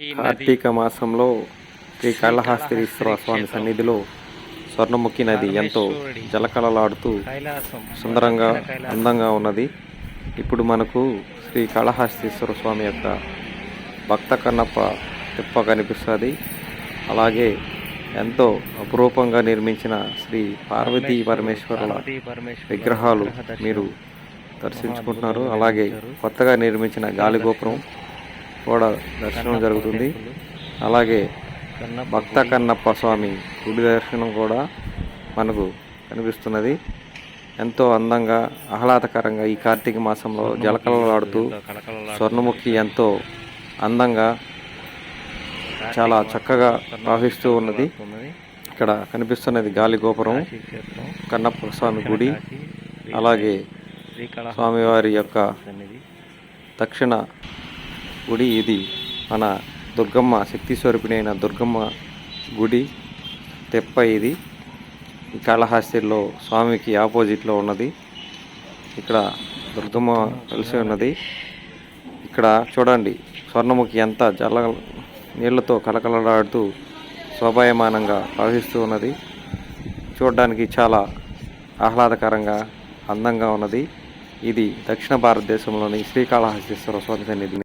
కార్తీక మాసంలో శ్రీ కాళహస్తీశ్వర స్వామి సన్నిధిలో స్వర్ణముఖి నది ఎంతో జలకలలాడుతూ కైలాసం సుందరంగా. అందంగా ఉన్నది. ఇప్పుడు మనకు శ్రీ కాళహస్తీశ్వర స్వామి యొక్క భక్త కన్నప్ప తిప్ప కనిపిస్తుంది. అలాగే ఎంతో అపురూపంగా నిర్మించిన శ్రీ పార్వతీ పరమేశ్వరుల విగ్రహాలు మీరు దర్శించుకుంటున్నారు. అలాగే కొత్తగా నిర్మించిన గాలిగోపురం కూడా దర్శనం జరుగుతుంది. అలాగే భక్త కన్నప్ప స్వామి గుడి దర్శనం కూడా మనకు కనిపిస్తున్నది. ఎంతో అందంగా ఆహ్లాదకరంగా ఈ కార్తీక మాసంలో జలకలలాడుతూ స్వర్ణముఖి ఎంతో అందంగా చాలా చక్కగా ప్రవహిస్తూ ఉన్నది. ఇక్కడ కనిపిస్తున్నది గాలి గోపురం కన్నప్ప స్వామి గుడి అలాగే స్వామివారి యొక్క దక్షిణ గుడి ఇది మన దుర్గమ్మ శక్తి స్వరూపిణి దుర్గమ్మ గుడి తెప్ప ఇది. ఈ కాళహస్తిలో స్వామికి ఆపోజిట్లో ఉన్నది. ఇక్కడ దుర్గమ్మ కలిసి ఉన్నది. ఇక్కడ చూడండి స్వర్ణముఖి ఎంత జల నీళ్ళతో కలకలలాడుతూ శోభాయమానంగా ప్రవహిస్తూ ఉన్నది. చూడడానికి చాలా ఆహ్లాదకరంగా అందంగా ఉన్నది. ఇది దక్షిణ భారతదేశంలోని శ్రీకాళహస్తీశ్వర స్వామి సన్నిధి